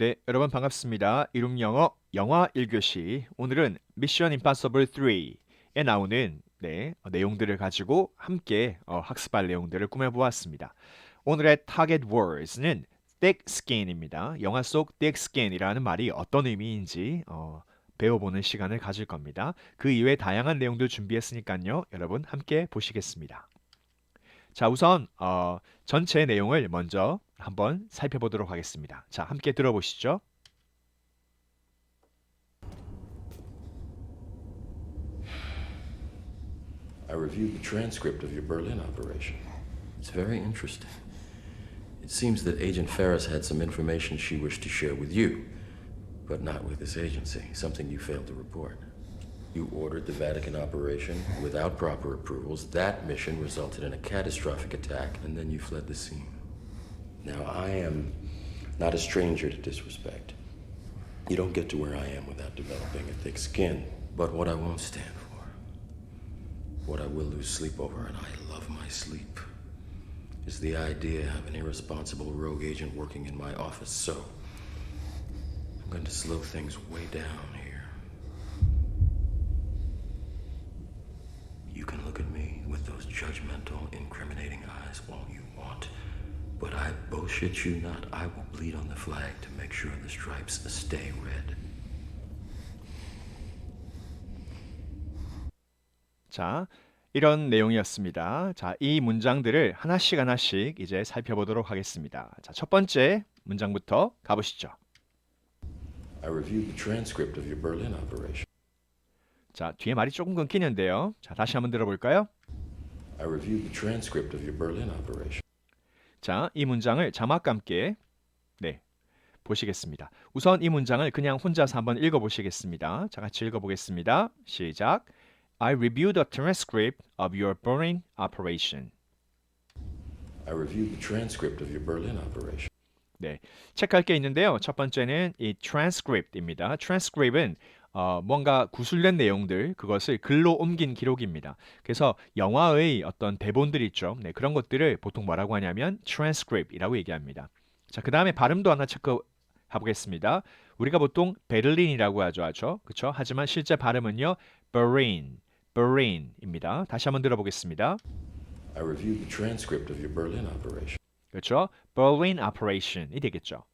네, 여러분 반갑습니다. 이름 영어 영화 1교시. 오늘은 미션 임파서블 3에 나오는 네, 어, 내용들을 가지고 함께 어, 학습할 내용들을 꾸며 보았습니다. 오늘의 target words는 thick skin입니다. 영화 속 thick skin이라는 말이 어떤 의미인지 어, 배워보는 시간을 가질 겁니다. 그 이외에 다양한 내용들 준비했으니까요. 여러분 함께 보시겠습니다. 자, 우선 어, 전체 내용을 먼저 한번 살펴보도록 하겠습니다. 자, 함께 들어보시죠. I reviewed the transcript of your Berlin operation. It's very interesting. It seems that Agent Ferris had some information she wished to share with you, but not with this agency, something you failed to report. You ordered the Vatican operation without proper approvals. That mission resulted in a catastrophic attack, and then you fled the scene. Now, I am not a stranger to disrespect. You don't get to where I am without developing a thick skin. But what I won't stand for, what I will lose sleep over, and I love my sleep, is the idea of an irresponsible rogue agent working in my office. So, I'm going to slow things way down You can look at me with those judgmental, incriminating eyes all you want. But I bullshit you not. I will bleed on the flag to make sure the stripes stay red. 자, 이런 내용이었습니다. 자, 이 문장들을 하나씩 하나씩 이제 살펴보도록 하겠습니다. 자, 첫 번째 문장부터 가보시죠. I reviewed the transcript of your Berlin operation. 자, 뒤에 말이 조금 끊기는데요. 자, 다시 한번 들어볼까요? I reviewed the transcript of your Berlin operation. 자, 이 문장을 자막과 함께 네, 보시겠습니다. 우선 이 문장을 그냥 혼자서 한번 읽어 보시겠습니다. 자, 같이 읽어 보겠습니다. 시작. I reviewed the transcript of your Berlin operation. I reviewed the transcript of your Berlin operation. 네, 체크할 게 있는데요. 첫 번째는 이 transcript입니다. transcript은 어, 뭔가 구술된 내용들 그것을 글로 옮긴 기록입니다. 그래서 영화의 어떤 대본들 있죠. 네, 그런 것들을 보통 뭐라고 하냐면 transcript이라고 얘기합니다. 자, 그 다음에 발음도 하나 체크해 보겠습니다. 우리가 보통 베를린이라고 하죠, 하죠. 그렇죠? 하지만 실제 발음은요, Berlin, Berlin입니다. 다시 한번 들어보겠습니다. I reviewed the transcript of your Berlin operation. 그렇죠? Berlin operation이 되겠죠.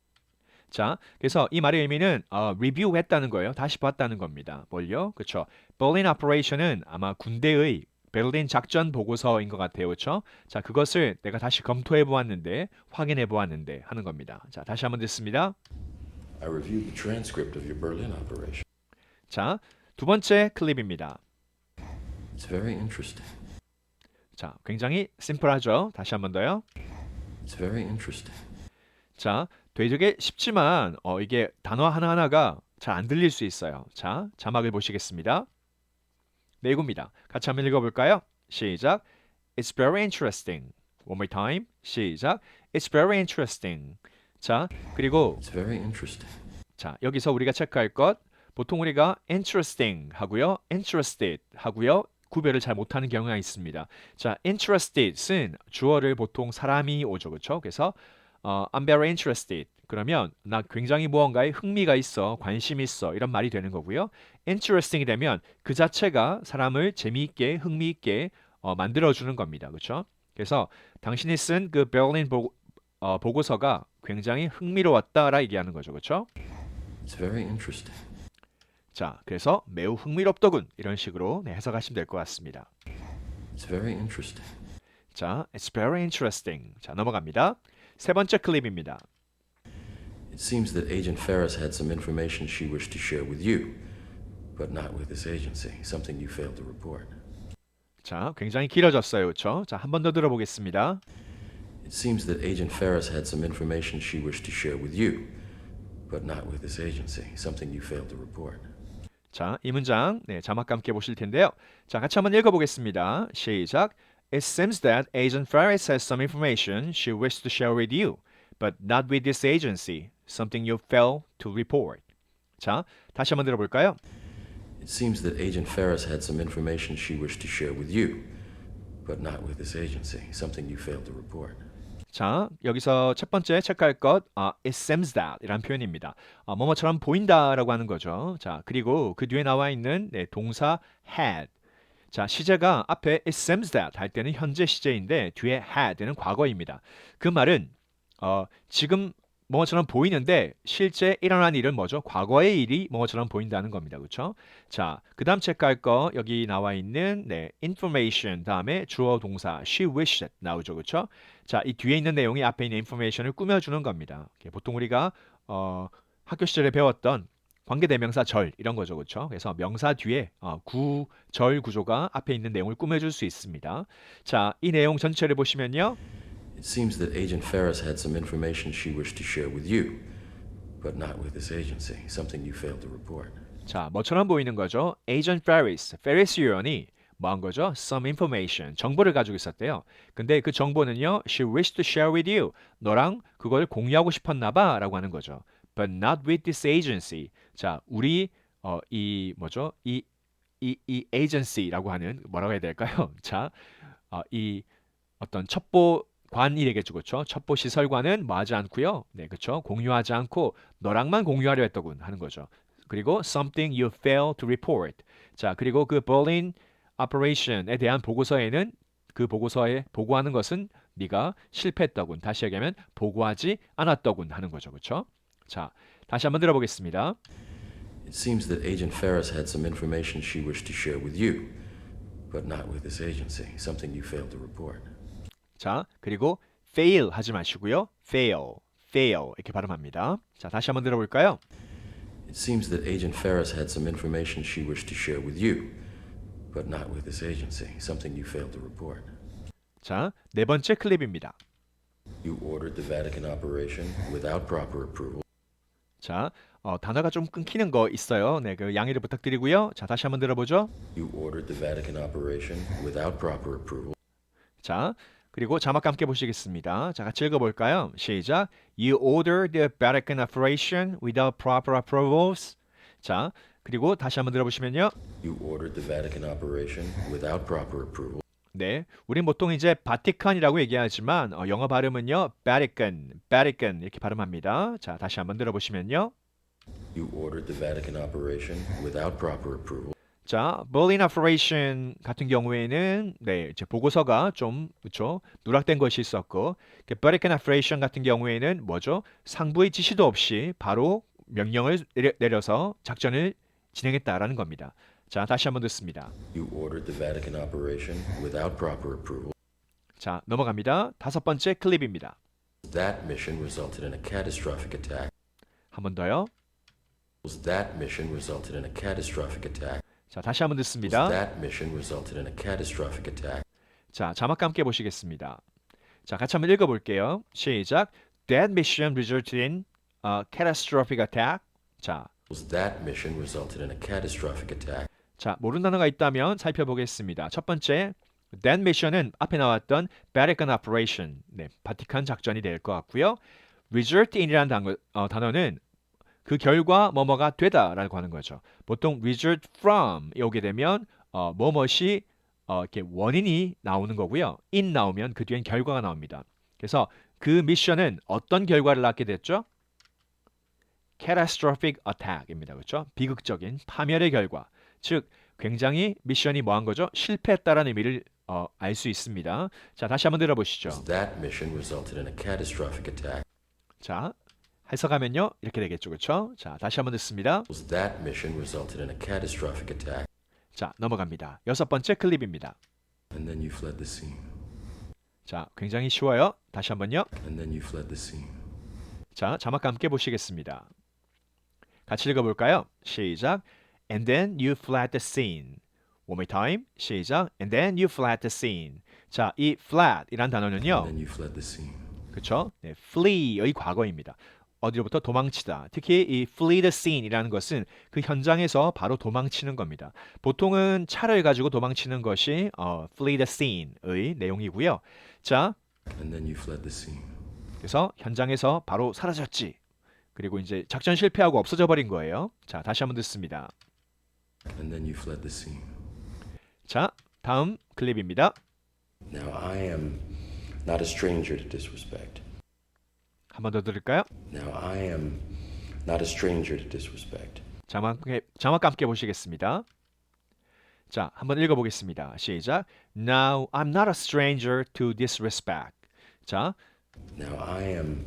자, 그래서 이 말의 의미는 어, 리뷰했다는 거예요. 다시 봤다는 겁니다. 뭘요? 그렇죠? Berlin operation은 아마 군대의 베를린 작전 보고서인 것 같아요. 그렇죠? 자, 그것을 내가 다시 검토해 보았는데, 확인해 보았는데 하는 겁니다. 자, 다시 한번 듣습니다. I reviewed the transcript of your Berlin operation. 자, 두 번째 클립입니다. It's very interesting. 자, 굉장히 심플하죠? 다시 한번 더요. It's very interesting. 자, 되게 쉽지만 어, 이게 단어 하나하나가 잘 안 들릴 수 있어요. 자, 자막을 보시겠습니다. 네, 이겁니다. 같이 한번 읽어볼까요? 시작. It's very interesting. One more time. 시작. It's very interesting. 자, 그리고 It's very interesting. 자, 여기서 우리가 체크할 것 보통 우리가 interesting 하고요. interested 하고요. 구별을 잘 못하는 경우가 있습니다. 자, interested은 주어를 보통 사람이 오죠. 그렇죠? 그래서 어, I'm very interested. 그러면 나 굉장히 무언가에 흥미가 있어, 관심 있어 이런 말이 되는 거고요. interesting이 되면 그 자체가 사람을 재미있게, 흥미있게 어, 만들어주는 겁니다. 그렇죠? 그래서 당신이 쓴 그 베를린 보, 어, 보고서가 굉장히 흥미로웠다라 얘기하는 거죠. 그렇죠? It's very interesting. 자, 그래서 매우 흥미롭더군 이런 식으로 네, 해석하시면 될 것 같습니다. It's very interesting. 자, it's very interesting. 자, 넘어갑니다. 세 번째 클립입니다. It seems that Agent Ferris had some information she wished to share with you, but not with this agency, something you failed to report. 자, 굉장히 길어졌어요. 그렇죠? 자, 한 번 더 들어보겠습니다. It seems that Agent Ferris had some information she wished to share with you, but not with this agency, something you failed to report. 자, 이 문장 네, 자막과 함께 보실 텐데요. 자, 같이 한번 읽어 보겠습니다. 시작. It seems that Agent Ferris has some information she wished to share with you, but not with this agency, something you failed to report. 자, 다시 한번 들어볼까요? It seems that Agent Ferris had some information she wished to share with you, but not with this agency, something you failed to report. 자, 여기서 첫 번째 체크할 것, 아, it seems that 이란 표현입니다. 아, 뭐뭐처럼 보인다라고 하는 거죠. 자, 그리고 그 뒤에 나와 있는 네, 동사 had. 자, 시제가 앞에 it seems that 할 때는 현재 시제인데 뒤에 had는 과거입니다. 그 말은 어, 지금 뭐처럼 보이는데 실제 일어난 일은 뭐죠? 과거의 일이 뭐처럼 보인다는 겁니다. 그렇죠? 자, 그다음 체크할 거 여기 나와 있는 네, information 다음에 주어 동사 she wished 나오죠. 그렇죠? 자, 이 뒤에 있는 내용이 앞에 있는 information을 꾸며 주는 겁니다. 이렇게 보통 우리가 어, 학교 시절에 배웠던 관계대명사 절 이런 거죠. 그렇죠? 그래서 명사 뒤에 어, 구, 절 구조가 앞에 있는 내용을 꾸며 줄 수 있습니다. 자, 이 내용 전체를 보시면요. It seems that Agent Ferris had some information she wished to share with you, but not with this agency, something you failed to report. 자, 뭐처럼 보이는 거죠? Agent Ferris, Ferris 요원이 뭐한 거죠? Some information, 정보를 가지고 있었대요. 근데 그 정보는요, she wished to share with you. 너랑 그걸 공유하고 싶었나 봐 라고 하는 거죠. But not with this agency. 자, 우리 어, 이 뭐죠? 이, 이, 이 agency라고 하는 뭐라고 해야 될까요? 자, 어, 이 어떤 첩보관이겠죠, 그렇죠? 첩보 시설관은 뭐 하지 않고요, 네, 그렇죠? 공유하지 않고 너랑만 공유하려 했더군 하는 거죠. 그리고 something you fail to report. 자, 그리고 그 Berlin operation에 대한 보고서에는 그 보고서에 보고하는 것은 네가 실패했더군. 다시 얘기하면 보고하지 않았더군 하는 거죠, 그렇죠? 자, 다시 한번 들어보겠습니다. It seems that Agent Ferris had some information she wished to share with you, but not with this agency, something you failed to report. 자, 그리고 fail 하지 마시고요. fail, fail 이렇게 발음합니다. 자, 다시 한번 들어볼까요? It seems that Agent Ferris had some information she wished to share with you, but not with this agency, something you failed to report. 자, 네 번째 클립입니다. You ordered the Vatican operation without proper approval. 자, 어, 단어가 좀 끊기는 거 있어요. 네, 그 양해를 부탁드리고요. 자, 다시 한번 들어보죠. You ordered the Vatican operation without proper approval. 자, 그리고 자막 함께 보시겠습니다. 자, 같이 읽어볼까요? 시작. You ordered the Vatican operation without proper approvals. 자, 그리고 다시 한번 들어보시면요. You ordered the Vatican operation without proper approval. 네, 우린 보통 이제 바티칸이라고 얘기하지만 어, 영어 발음은요, Vatican, Vatican 이렇게 발음합니다. 자, 다시 한번 들어보시면요. You ordered the Vatican operation without proper approval. 자, Berlin Operation 같은 경우에는 네, 이제 보고서가 좀 그렇죠 누락된 것이 있었고, 그 Vatican Operation 같은 경우에는 뭐죠? 상부의 지시도 없이 바로 명령을 내려, 내려서 작전을 진행했다라는 겁니다. 자, 다시 한번 듣습니다. You ordered the Vatican operation without proper approval. 자, 넘어갑니다. 다섯 번째 클립입니다. That mission resulted in a catastrophic attack. 한 번 더요. That mission resulted in a catastrophic attack. 자, 다시 한번 듣습니다. That mission resulted in a catastrophic attack. 자, 자막과 함께 보시겠습니다. 자, 같이 한번 읽어 볼게요. 시작. That mission resulted in a catastrophic attack. 자, That mission resulted in a catastrophic attack. 자, 모르는 단어가 있다면 살펴보겠습니다. 첫 번째, that mission은 앞에 나왔던 Vatican operation, 네, 바티칸 작전이 될 것 같고요. result in이라는 단어, 어, 단어는 그 결과 뭐뭐가 되다라고 하는 거죠. 보통 result from 이 오게 되면 어, 뭐뭇이 어, 이렇게 원인이 나오는 거고요. in 나오면 그 뒤엔 결과가 나옵니다. 그래서 그 미션은 어떤 결과를 낳게 됐죠? catastrophic attack입니다. 그렇죠? 비극적인 파멸의 결과. 즉 굉장히 미션이 뭐한 거죠? 실패했다라는 의미를 어, 알수 있습니다. 자, 다시 한번 들어보시죠. That mission resulted in a catastrophic attack. 자, 해석하면요. 이렇게 되겠죠. 그렇죠? 자, 다시 한번 듣습니다. That mission resulted in a catastrophic attack. 자, 넘어갑니다. 여섯 번째 클립입니다. And then you fled the scene. 자, 굉장히 쉬워요. 다시 한번요. And then you fled the scene. 자, 자막과 함께 보시겠습니다. 같이 읽어 볼까요? 시작. And then you fled the scene. One more time. 시작. And then you fled the scene. 자, 이 fled 이란 단어는요. And then you fled the scene. 그렇죠? 네, flee의 과거입니다. 어디로부터 도망치다. 특히 이 flee the scene이라는 것은 그 현장에서 바로 도망치는 겁니다. 보통은 차를 가지고 도망치는 것이 어, flee the scene의 내용이고요. 자, And then you fled the scene. 그래서 현장에서 바로 사라졌지. 그리고 이제 작전 실패하고 없어져 버린 거예요. 자, 다시 한번 듣습니다. And then you fled the scene. 자, 다음 클립입니다. Now I am not a stranger to disrespect. 한 번 더 들을까요? Now, I am not a stranger to disrespect. 자막 자막과 함께 보시겠습니다. 자, 한번 읽어보겠습니다. 시작. Now I'm not a stranger to disrespect. 자, Now, I am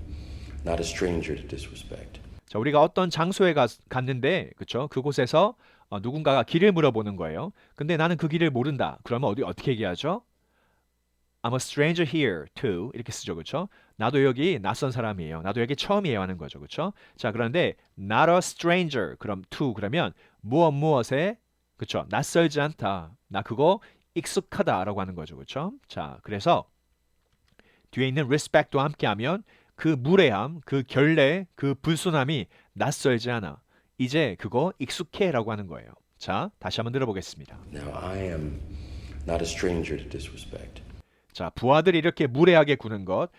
not a stranger to disrespect. 자 우리가 어떤 장소에 가, 갔는데, 그렇죠? 그곳에서 어, 누군가가 길을 물어보는 거예요. 근데 나는 그 길을 모른다. 그러면 어디 어떻게 얘기하죠? I'm a stranger here too. 이렇게 쓰죠, 그렇죠? 나도 여기 낯선 사람이에요. 나도 여기 처음이에요 하는 거죠, 그렇죠? 자, 그런데 not a stranger. 그럼 to 그러면 무엇 무엇에 그렇죠? 낯설지 않다. 나 그거 익숙하다라고 하는 거죠, 그렇죠? 자, 그래서 뒤에 있는 respect와 함께하면 그 무례함, 그 결례, 그 불순함이 낯설지 않아. 이제 그거 익숙해라고 하는 거예요. 자, 다시 한번 들어보겠습니다. Now, I am not a stranger to disrespect. 자, 부하들이 이렇게 무례하게 구는 것,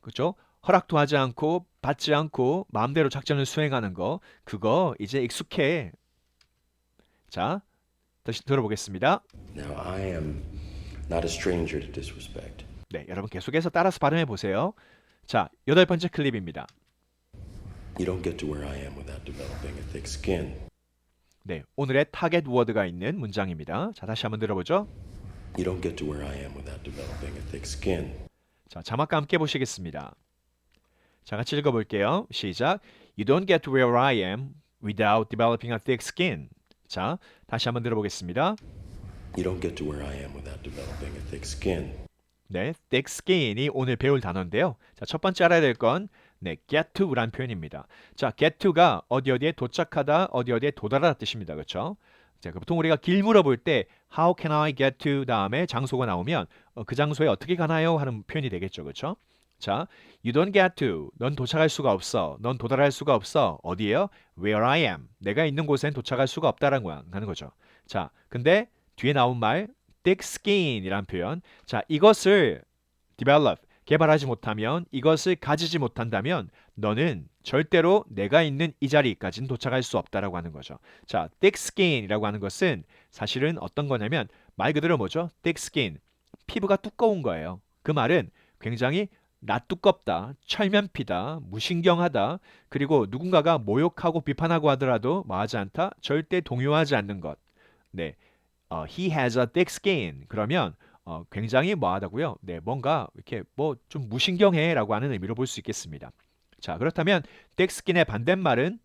그렇죠? 허락도 하지 않고 받지 않고 마음대로 작전을 수행하는 거, 그거 이제 익숙해. 자, 다시 들어보겠습니다. Now, I am not a stranger to disrespect. 네, 여러분 계속해서 따라서 발음해 보세요. 자, 여덟 번째 클립입니다. You don't get to where I am without developing a thick skin. 네, 오늘의 타겟 워드가 있는 문장입니다. 자, 다시 한번 들어보죠. You don't get to where I am without developing a thick skin. 자, 자막과 함께 보시겠습니다. 자, 같이 읽어 볼게요. 시작. You don't get to where I am without developing a thick skin. 자, 다시 한번 들어보겠습니다. You don't get to where I am without developing a thick skin. 네, thick skin이 오늘 배울 단어인데요. 자, 첫 번째 알아야 될 건 네, get to라는 표현입니다. 자, get to가 어디 어디에 도착하다, 어디 어디에 도달하다 뜻입니다. 그렇죠? 자, 그 보통 우리가 길 물어볼 때 how can I get to 다음에 장소가 나오면 어, 그 장소에 어떻게 가나요? 하는 표현이 되겠죠. 그렇죠? 자, you don't get to. 넌 도착할 수가 없어. 넌 도달할 수가 없어. 어디에요? Where I am. 내가 있는 곳엔 도착할 수가 없다라는 거야. 하는 거죠. 자, 근데 뒤에 나온 말 thick skin이란 표현. 자, 이것을 develop 개발하지 못하면 이것을 가지지 못한다면 너는 절대로 내가 있는 이 자리까지는 도착할 수 없다라고 하는 거죠. 자, thick skin이라고 하는 것은 사실은 어떤 거냐면 말 그대로 뭐죠? thick skin. 피부가 두꺼운 거예요. 그 말은 굉장히 낯두껍다, 철면피다, 무신경하다, 그리고 누군가가 모욕하고 비판하고 하더라도 뭐하지 않다, 절대 동요하지 않는 것. 네, 어, he has a thick skin. 그러면 어, 굉장히 뭐하다고요? 네, 뭔가 이렇게 뭐 좀 무신경해라고 하는 의미로 볼 수 있겠습니다. 자, 그렇다면 thick skin의 반대말은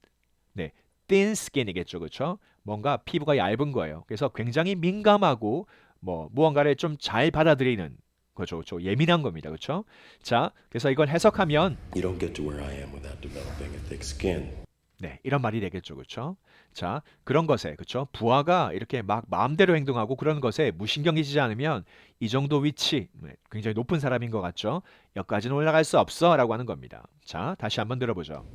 네, thin skin이겠죠, 그렇죠? 뭔가 피부가 얇은 거예요. 그래서 굉장히 민감하고 뭐 무언가를 좀 잘 받아들이는 거죠, 그렇죠? 예민한 겁니다, 그렇죠? 자, 그래서 이걸 해석하면. 네, 이런 말이 되겠죠. 그렇죠? 자, 그런 것에 그렇죠? 부하가 이렇게 막 마음대로 행동하고 그런 것에 무신경이지 않으면 이 정도 위치 네, 굉장히 높은 사람인 것 같죠? 여기까지는 올라갈 수 없어라고 하는 겁니다. 자, 다시 한번 들어보죠.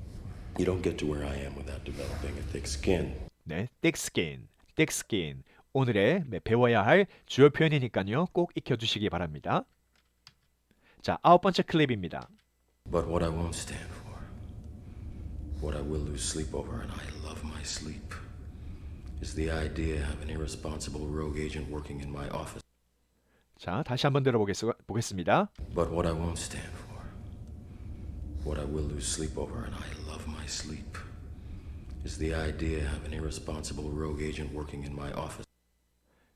You don't get to where I am without developing a thick skin. 네, thick skin, thick skin. 오늘의 네, 배워야 할 주요 표현이니까요. 꼭 익혀두시기 바랍니다. 자, 아홉 번째 클립입니다. But what I won't stand what I will lose sleep over, and I love my sleep, is the idea of an irresponsible rogue agent working in my office. 자, 다시 한번 들어보겠습니다. But what I won't stand for, what I will lose sleep over, and I love my sleep, is the idea of an irresponsible rogue agent working in my office.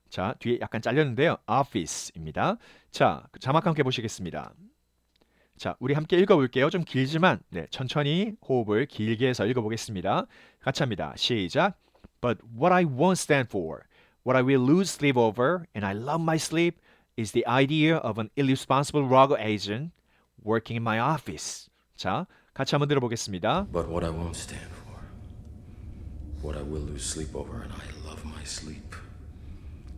자, 뒤에 약간 잘렸는데요. office입니다. 자, 그 자막 함께 보시겠습니다. 자, 우리 함께 읽어볼게요. 좀 길지만 네, 천천히 호흡을 길게 해서 읽어보겠습니다. 같이 합니다. 시작. But what I won't stand for, what I will lose sleep over, and I love my sleep, is the idea of an irresponsible rogue agent working in my office. 자, 같이 한번 들어보겠습니다. But what I won't stand for, what I will lose sleep over, and I love my sleep,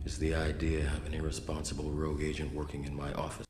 is the idea of an irresponsible rogue agent working in my office.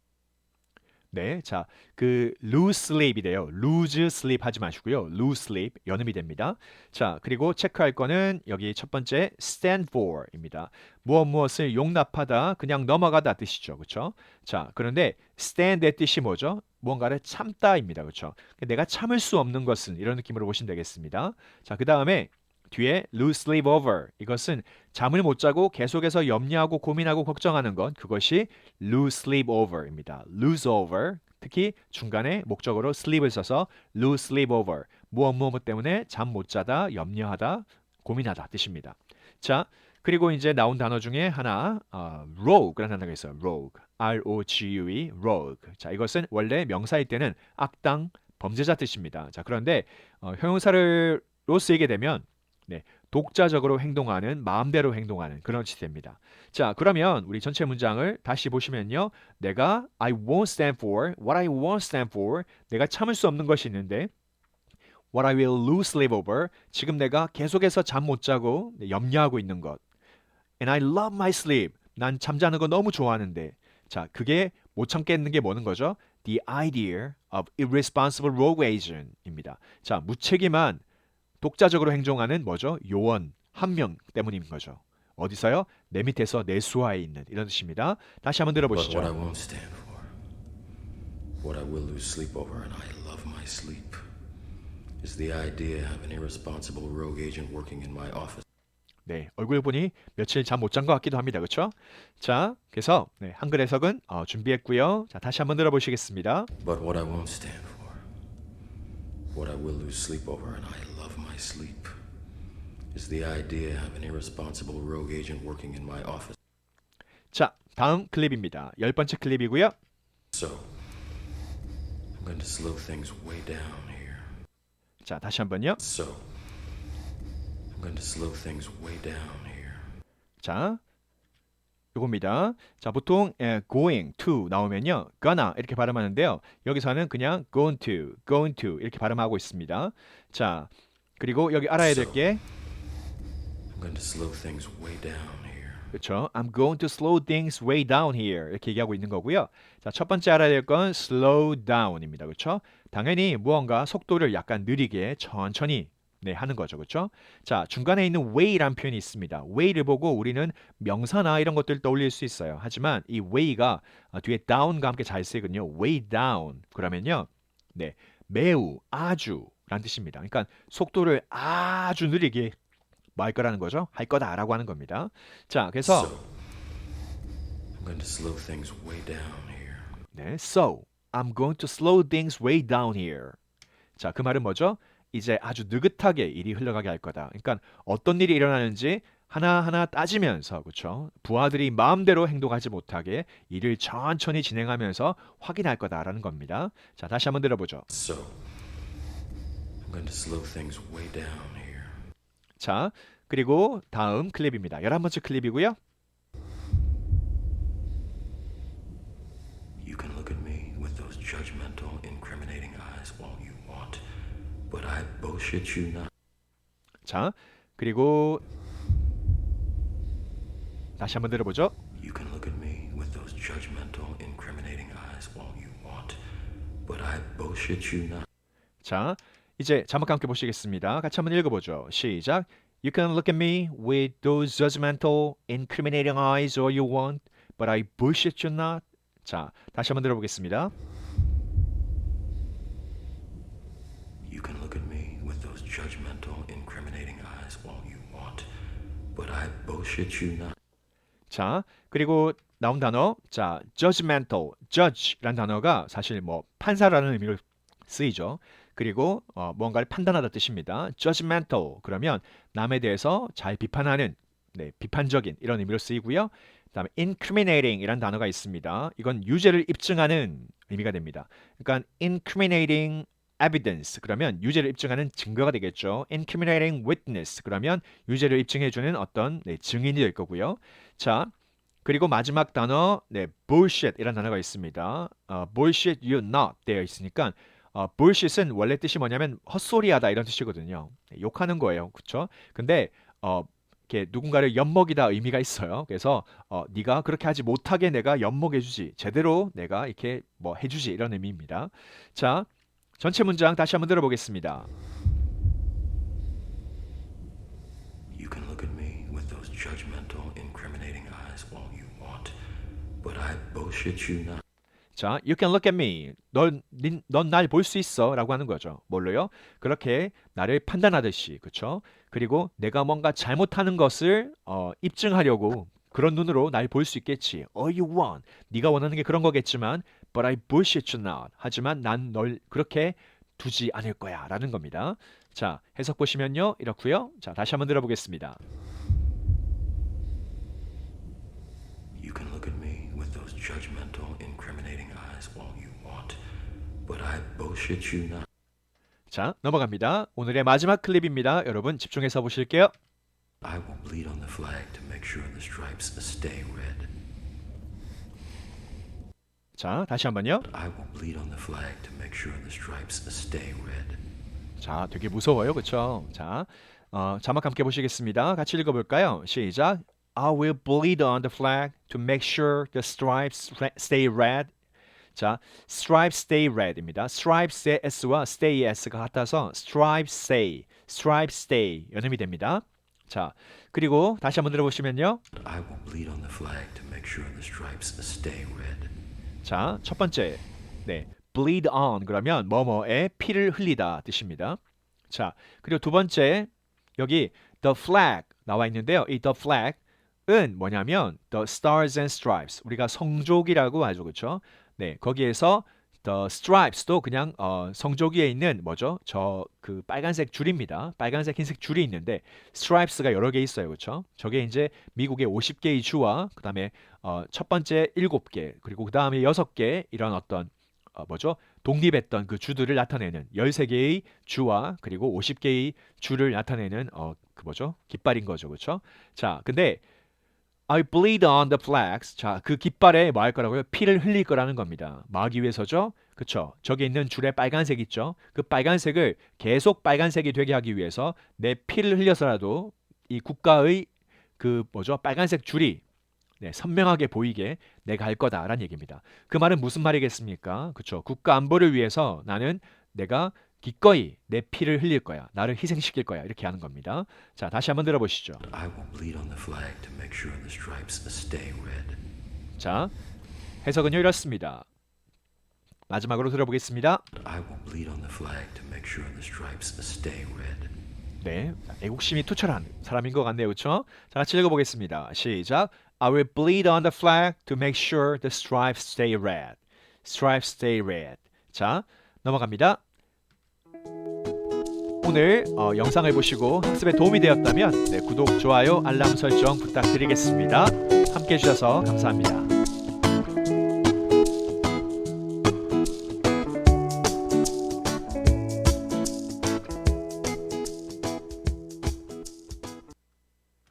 네, 자, 그 lose sleep이래요. lose sleep 하지 마시고요. lose sleep 연음이 됩니다. 자, 그리고 체크할 거는 여기 첫 번째 stand for입니다. 무엇 무엇을 용납하다, 그냥 넘어가다 뜻이죠, 그렇죠? 자, 그런데 stand의 뜻이 뭐죠? 무언가를 참다입니다, 그렇죠? 내가 참을 수 없는 것은 이런 느낌으로 보시면 되겠습니다. 자, 그 다음에 뒤에 lose sleep over 이것은 잠을 못 자고 계속해서 염려하고 고민하고 걱정하는 것 그것이 lose sleep over입니다. lose over 특히 중간에 목적어로 sleep을 써서 lose sleep over 무엇 무엇 때문에 잠 못 자다, 염려하다, 고민하다 뜻입니다. 자, 그리고 이제 나온 단어 중에 하나 어, rogue라는 단어가 있어요. rogue, R-O-G-U-E, rogue. 자, 이것은 원래 명사일 때는 악당, 범죄자 뜻입니다. 자, 그런데 어, 형용사를로 쓰이게 되면 네, 독자적으로 행동하는, 마음대로 행동하는 그런 됩니다. 자, 그러면 우리 전체 문장을 다시 보시면요. 내가 I won't stand for, what I won't stand for, 내가 참을 수 없는 것이 있는데 what I will lose sleep over, 지금 내가 계속해서 잠 못 자고 네, 염려하고 있는 것. And I love my sleep, 난 잠자는 거 너무 좋아하는데. 자, 그게 못 참겠는 게 뭐는 거죠? The idea of irresponsible rogue agent입니다. 자, 무책임한 독자적으로 행동하는 뭐죠? 요원 한 명 때문인 거죠. 어디서요? 내 밑에서 내 수하에 있는 이런 뜻입니다. 다시 한번 But what I 들어보시죠. won't stand for, what I will lose sleep over, and I love my sleep, is the idea of an irresponsible rogue agent working in my office. 네, 얼굴 보니 며칠 잠 못 잔 것 같기도 합니다. 그렇죠? 자, 그래서 네, 한글 해석은 어, 준비했고요. 자, 다시 한번 들어보시겠습니다. But what I won't stand for, what I will lose sleep over, and I love my sleep, is the idea of an irresponsible rogue agent working in my office. 자, 다음 클립입니다. 열 번째 클립이고요. So, I'm going to slow things way down here. 자, 다시 한번요. So, I'm going to slow things way down here. 자, 요겁니다. 자, 보통 에, going to 나오면요. gonna 이렇게 발음하는데요. 여기서는 그냥 going to, going to 이렇게 발음하고 있습니다. 자, 그리고 여기 알아야 될 게. 그렇죠. I'm going to slow things way down here. 이렇게 얘기하고 있는 거고요. 자, 첫 번째 알아야 될 건 slow down입니다. 그렇죠? 당연히 무언가 속도를 약간 느리게 천천히 네, 하는 거죠. 그렇죠? 자, 중간에 있는 way라는 표현이 있습니다. way를 보고 우리는 명사나 이런 것들 떠올릴 수 있어요. 하지만 이 way가 어, 뒤에 down과 함께 잘 쓰이거든요. way down. 그러면요. 네. 매우 아주 라는 뜻입니다. 그러니까 속도를 아주 느리게 뭐할 거라는 거죠. 할 거다라고 하는 겁니다. 자, 그래서 So, I'm going to slow things way down here. 네, so I'm going to slow things way down here. 자, 그 말은 뭐죠? 이제 아주 느긋하게 일이 흘러가게 할 거다. 그러니까 어떤 일이 일어나는지 하나하나 따지면서 그렇죠? 부하들이 마음대로 행동하지 못하게 일을 천천히 진행하면서 확인할 거다라는 겁니다. 자, 다시 한번 들어보죠. So, I'm going to slow things way down here. 자, 그리고 다음 클립입니다. 11번째 클립이고요. You can look at me with those judgmental, incriminating eyes all you want, but I bullshit you not. 자, 그리고 다시 한번 들어보죠. You can look at me with those judgmental, incriminating eyes all you want, but I bullshit you not. 자, 이제 자막과 함께 보시겠습니다. 같이 한번 읽어보죠. 시작. You can look at me with those judgmental, incriminating eyes all you want, but I bullshit you not. 자, 다시 한번 들어보겠습니다. You can look at me with those judgmental, incriminating eyes all you want, but I bullshit you not. 자, 그리고 나온 단어, 자, judgmental, judge라는 단어가 사실 뭐 판사라는 의미로 쓰이죠. 그리고 어, 뭔가를 판단하다 뜻입니다. judgmental 그러면 남에 대해서 잘 비판하는, 네, 비판적인 이런 의미로 쓰이고요. 그다음에 incriminating이라는 단어가 있습니다. 이건 유죄를 입증하는 의미가 됩니다. 그러니까 incriminating evidence 그러면 유죄를 입증하는 증거가 되겠죠. incriminating witness 그러면 유죄를 입증해 주는 어떤 네, 증인이 될 거고요. 자, 그리고 마지막 단어 네, bullshit이라는 단어가 있습니다. 어, bullshit you not 되어 있으니까 어, bullshit은 원래 뜻이 뭐냐면 헛소리하다 이런 뜻이거든요. 네, 욕하는 거예요. 그렇죠? 근데 어 이렇게 누군가를 엿먹이다 의미가 있어요. 그래서 어, 네가 그렇게 하지 못하게 내가 엿먹여주지, 제대로 내가 이렇게 뭐 해주지 이런 의미입니다. 자, 전체 문장 다시 한번 들어보겠습니다. You can look at me with those judgmental, incriminating eyes all you want, but I bullshit you not. 자, you can look at me. 넌날 볼 수 있어라고 하는 거죠. 뭘로요? 그렇게 나를 판단하듯이, 그렇죠? 그리고 내가 뭔가 잘못하는 것을 어, 입증하려고 그런 눈으로 날 볼 수 있겠지. All you want. 네가 원하는 게 그런 거겠지만, But I bullshit you not. 하지만 난 널 그렇게 두지 않을 거야. 라는 겁니다. 자, 해석 보시면요. 이렇고요. 자, 다시 한번 들어보겠습니다. You can look at me with those judgmental, incriminating eyes all you want, but I bullshit you not. 자, 넘어갑니다. 오늘의 마지막 클립입니다. 여러분 집중해서 보실게요. I will bleed on the flag to make sure the stripes stay red. 자, 다시 한번요. I will bleed on the flag to make sure the stripes stay red. 자, 되게 무서워요. 그렇죠? 자, 어, 자막 함께 보시겠습니다. 같이 읽어 볼까요? 시작. I will bleed on the flag to make sure the stripes stay red. 자, stripes stay red입니다. stripes의 s와 stay의 s가 같아서 stripes stay, stripes stay 연음이 됩니다. 자, 그리고 다시 한번 들어보시면요. I will bleed on the flag to make sure the stripes stay red. 자, 첫 번째. 네. bleed on 그러면 뭐뭐에 피를 흘리다 뜻입니다. 자, 그리고 두 번째. 여기 the flag 나와 있는데요. 이 the flag은 뭐냐면 the stars and stripes. 우리가 성조기라고 하죠. 그렇죠? 네. 거기에서 the stripes도 그냥 어, 성조기에 있는 뭐죠? 저 그 빨간색 줄입니다. 빨간색 흰색 줄이 있는데 stripes가 여러 개 있어요. 그렇죠? 저게 이제 미국의 50개의 주와 그다음에 어, 첫 번째 7개 그리고 그다음에 6개 이런 어떤 어, 뭐죠? 독립했던 그 주들을 나타내는 13개의 주와 그리고 50개의 주를 나타내는 어, 그 뭐죠? 깃발인 거죠. 그렇죠? 자, 근데 I bleed on the flags. 자, 그 깃발에 뭐 할 거라고요? 피를 흘릴 거라는 겁니다. 막기 위해서죠. 그쵸? 저기 있는 줄에 빨간색 있죠? 그 빨간색을 계속 빨간색이 되게 하기 위해서 내 피를 흘려서라도 이 국가의 그 뭐죠? 빨간색 줄이 네, 선명하게 보이게 내가 할 거다라는 얘기입니다. 그 말은 무슨 말이겠습니까? 그쵸? 국가 안보를 위해서 나는 내가 기꺼이 내 피를 흘릴 거야. 나를 희생시킬 거야. 이렇게 하는 겁니다. 자, 다시 한번 들어보시죠. I will bleed on the flag to make sure the stripes stay red. 자, 해석은요 이렇습니다. 마지막으로 들어보겠습니다. I will bleed on the flag to make sure the stripes stay red. 네, 애국심이 투철한 사람인 것 같네요, 그렇죠? 자, 같이 읽어보겠습니다. 시작. I will bleed on the flag to make sure the stripes stay red. Stripes stay red. 자, 넘어갑니다. 오늘 어, 영상을 보시고 학습에 도움이 되었다면 네, 구독, 좋아요, 알람 설정 부탁드리겠습니다. 함께 해주셔서 감사합니다.